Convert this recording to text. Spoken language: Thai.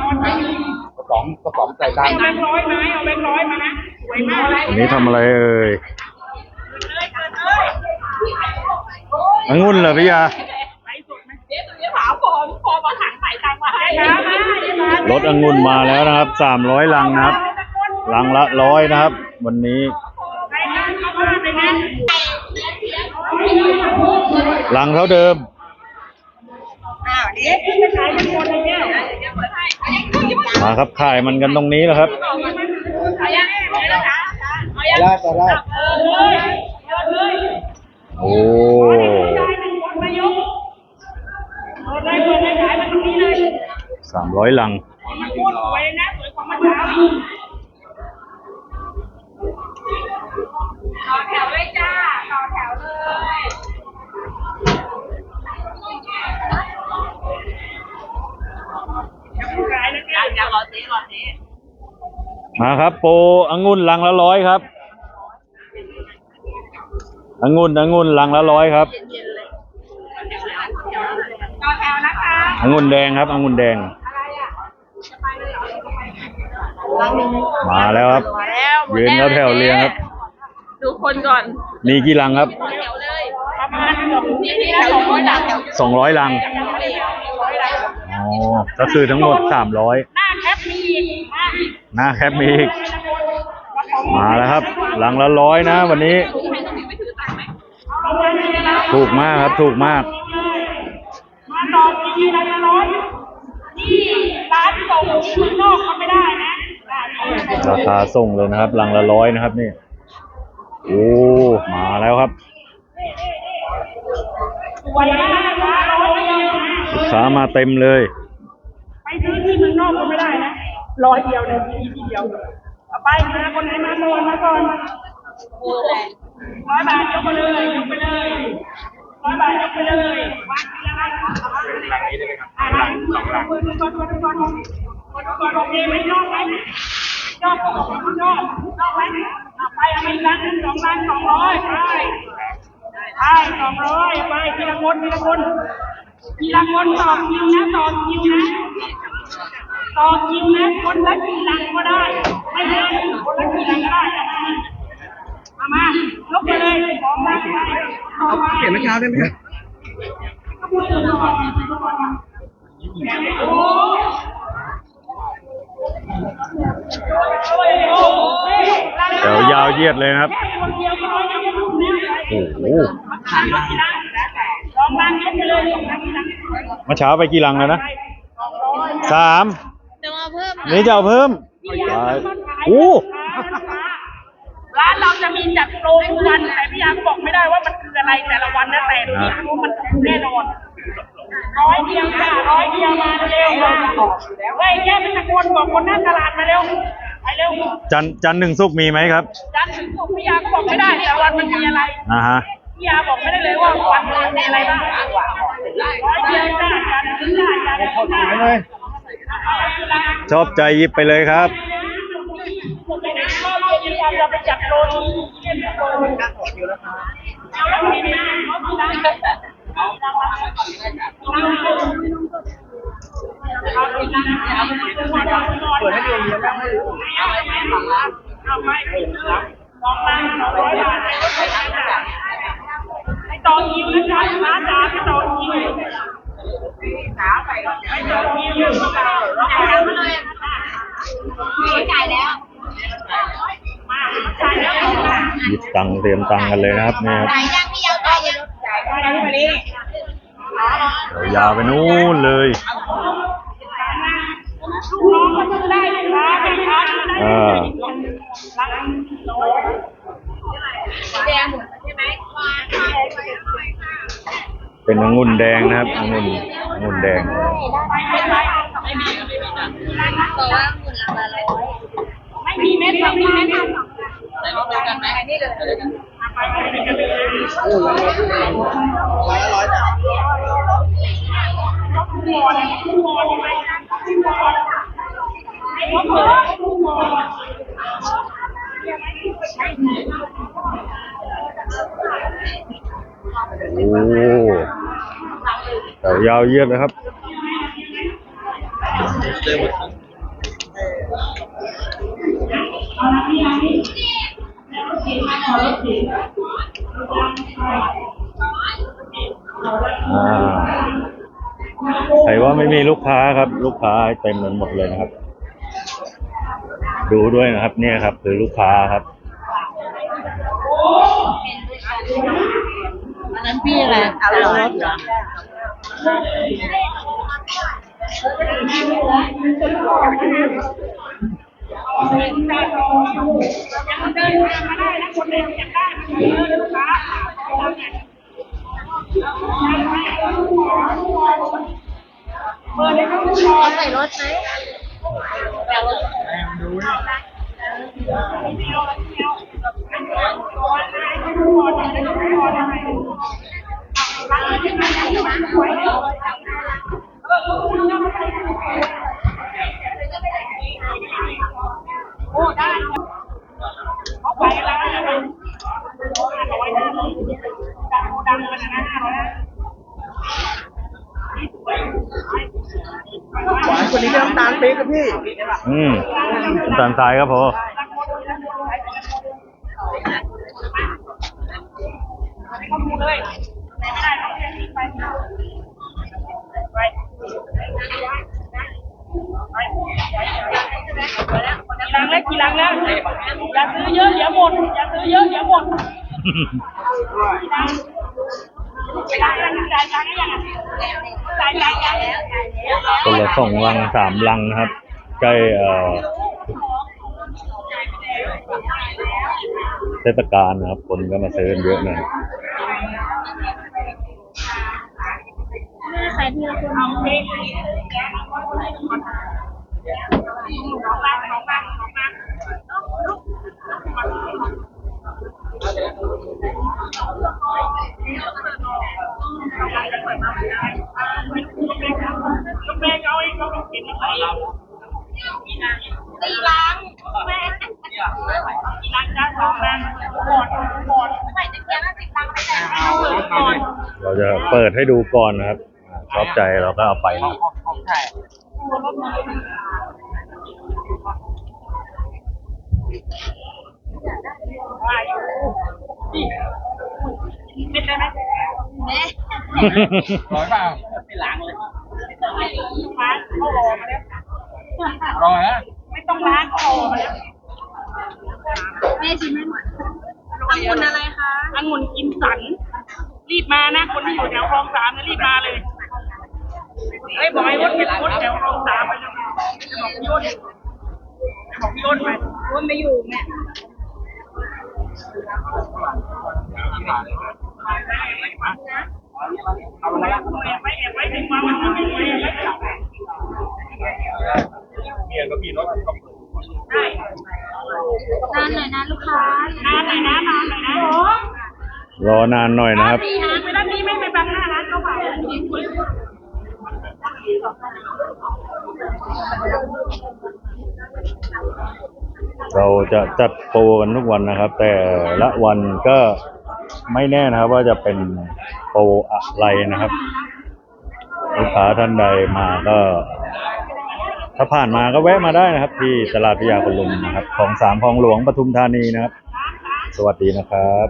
นอนไม่มีกระป๋องกระป๋องใส่ตังเอาค์แบงค์ร้อยไหมเอาแบงค์ร้อยมานะสวยมากเลยวันนี้ทำอะไรเอ่ยเลยเกินเลยองุ่นเหรอพี่ยาไปสุดไหมเดี๋ยวตรงนี้ถามพอพอมาถังใส่ตังค์มาให้นะมารถองุ่นมาแล้วนะครับสามร้อยลังนะครับ ลังละร้อยนะครับ วันนี้ใครนั่งเข้ามาไปนั่งลังเท่าเดิมเด็กขึ้นไปขายเป็นคนเลยเนี่ย มาครับขายมันกันตรงนี้แหละครับเอายังเอายังนะเอายังแรกแต่แรกเออเลยเออเลยโอ้ได้หนึ่งคนมายกเออได้เปิดได้ขายมาตรงนี้เลยสามร้อยลัง มาครับ โปรองุ่นลังละร้อยครับองุ่นองุ่นลังละร้อยครับต่อแถวนะคะองุ่นแดงครับองุ่นแดงอะไรอะมาแล้วครับมาแล้วยืนเขาแถวเรียงครับ ดูคนก่อน มีกี่ลังครับแถวเลยประมาณสองนี่นี่นะสองร้อยหลังสองร้อยลังอ๋อก็คือทั้งหมดสามร้อยหน้าแคปมี อีกอะหน้าแคปมีอีกมาแล้วครับ หลังละร้อยนะ วันนี้ ถูกมากครับถูกมากมาต่อทีละร้อยนี่ร้านส่งเมืองนอกก็ไม่ได้นะราคาส่งเลยนะครับหลังละร้อยนะครับนี่โอ้มาแล้วครับสวยมากนะร้อยเดียวนะลูกค้ามาเต็มเลย ไปซื้อที่เมืองนอกก็ไม่ได้นะ ร้อยเดียวเลยที่ที่เดียวเอาไปมาคนไหนมาก่อนมาก่อนร้อยบาทยกไปเลยยกไปเลยร้อยบาทยกไปเลยวางทีละร้อยหลังนี้ได้ไหมครับหลังสองหลังดูก่อนดูก่อนดูก่อนดูก่อนโอเคไหมนอกไหมนอกก็บอกว่านอกนอกไหมเอาไปเอาไปอีกร้านหนึ่งสองร้านสองร้อยไปไปสองร้อยไปทีละคนทีละคนทีละคนต่อคิวนะต่อคิวนะ ต่อคิวนะคนละกี่ลังก็ได้ ไม่เกินคนละกี่ลังก็ได้เอามายกไปเลยสองลังไปต่อไปเปลี่ยนเมื่อเช้าได้ไหมก็พูดถึงก่อนโอ้โหแถวยาวเหยียดเลยนะครับแค่คนเดียวก็ร้อยยังไม่รู้เนี่ยโอ้โหสองลังยกไปเลยสองลังกี่ลังเมื่อเช้าไปกี่ลังแล้วนะสองร้อยสาม จะมาเพิ่มนี่จะเอาเพิ่มไปโอ้ร้านเราจะมีจัดโปรทุกวันแต่พี่ยาก็บอกไม่ได้ว่ามันคืออะไรแต่ละวันนะแต่พี่รู้มันแน่นอนร้อยเดียวค่ะร้อยเดียวมาเร็วเฮ้ยแค่เป็นตะโกนบอกคนหน้าตลาดมาเร็วไปเร็วจันทร์จันทร์หนึ่งสุกร์มีไหมครับ จันทร์ถึงศุกร์พี่ยาก็บอกไม่ได้แต่วันมันมีอะไรนะฮะพี่ยาบอกไม่ได้เลยว่าวันมันมีอะไรบ้างร้อยเดียวจ้าจันทร์ถึงได้จันทร์ถึงได้เลย ชอบใจยิบไปเลยครับเราไปจัดโรนีเยี่ยมโรนีเอาแล้วมีนะเขามีนะเปิดให้ดูเยอะมากเลยเอาไม่สองล้านสองร้อยบาทไปต่อคิวนะจ๊ะร้นจ๋าไปต่ หยิบตังค์เตรียมตังค์กันเลยนะครับนี่ครับจ่ายยังพี่ยาวจ่ายยังจ่ายไปไปนี่ยาวไปนู่นเลยลูกน้องก็ซื้อได้เลยค่ะแม่ค้าซื้อได้อ่าร้านร้อยแดงหมดใช่ไหมวางขายไปเป็นองุ่นแดงนะครับองุ่น องุ่นแดงไม่ม่ไม่มีไม่มีนะว่าหมุนละละร้อยไม่มีเม็ดไม่มีเม็ดใส่รถเดียวกันไหมนี่เลยไปไปไปกันเลยร้อยละร้อยจ้ะทุกหมอนทุกหมอนไปทุกหมอนไอ้หมอนทุกหมอนโอ้ ยาวเหยียดเลยครับไอ่าใครว่าไม่มีลูกค้าครับ ลูกค้าเต็มไปหมดเลยนะครับ ดูด้วยนะครับ เนี่ยครับ คือลูกค้าครับอันนั้นพี่อะไรเอารถเหรอ ยังเดินทางมาได้นะคนเดียวอยากได้มันเยอะลูกค้าเบอร์เลยครับคุณชอเอใส่รถไหมโหวานกว่านี้ก็น้ำตาลปี๊บครับพี่อืมน้ำตาลทรายครับพอข้อมูลเลยไม่ได้ต้องเรียนไปไปไปกี่ลังแล้วกี่ลังแล้วอย่าซื้อเยอะเดี๋ยวหมดอย่าซื้อเยอะเดี๋ยวหมด คนละสองลังสามลังนะครับ ใกล้เทศกาลนะครับ คนก็มาซื้อกันเยอะหน่อยใส่ทีละคน เราจะเปิดให้ดูก่อนนะครับอ่าชอบใจเราก็เอาไปไม่ได้ไหมแม่ร้อยเปล่าไม่ล้างเลยล้างเขารอมาแล้วร้อยนะไม่ต้องล้างเขารอมาแล้วแม่ชิมไม่หมดองุ่นอะไรคะองุ่นกินสั นรีบมานะ คนที่อยู่แถวคลองสามนะรีบมาเลยเฮ้บอกไอ้รถเก็บรถแถวคลองสามไปจะบอกพี่อ้นจะบอกพี่อ้นไปว่าไม่อยู่แม่เอาอะไรอะแอบไว้แอบไว้ถึงมาวันนี้ไม่แอบไว้จับเมียก็มีรถได้นานหน่อยนะลูกค้านานหน่อยนะนานหน่อยนะรอนานหน่อยนะครับ สี่หางไปด้านนี้ไม่ไปบังหน้าร้านเขาเปล่าเราจะจัดโปรกันทุกวันนะครับ แต่ละวันก็ไม่แน่นะครับว่าจะเป็นโปรอะไรนะครับลูกค้าท่านใดมาก็ ถ้าผ่านมาก็แวะมาได้นะครับ ที่ตลาดพิยาคนลุมนะครับ ของสามคลองหลวงปทุมธานีนะครับ สวัสดีนะครับ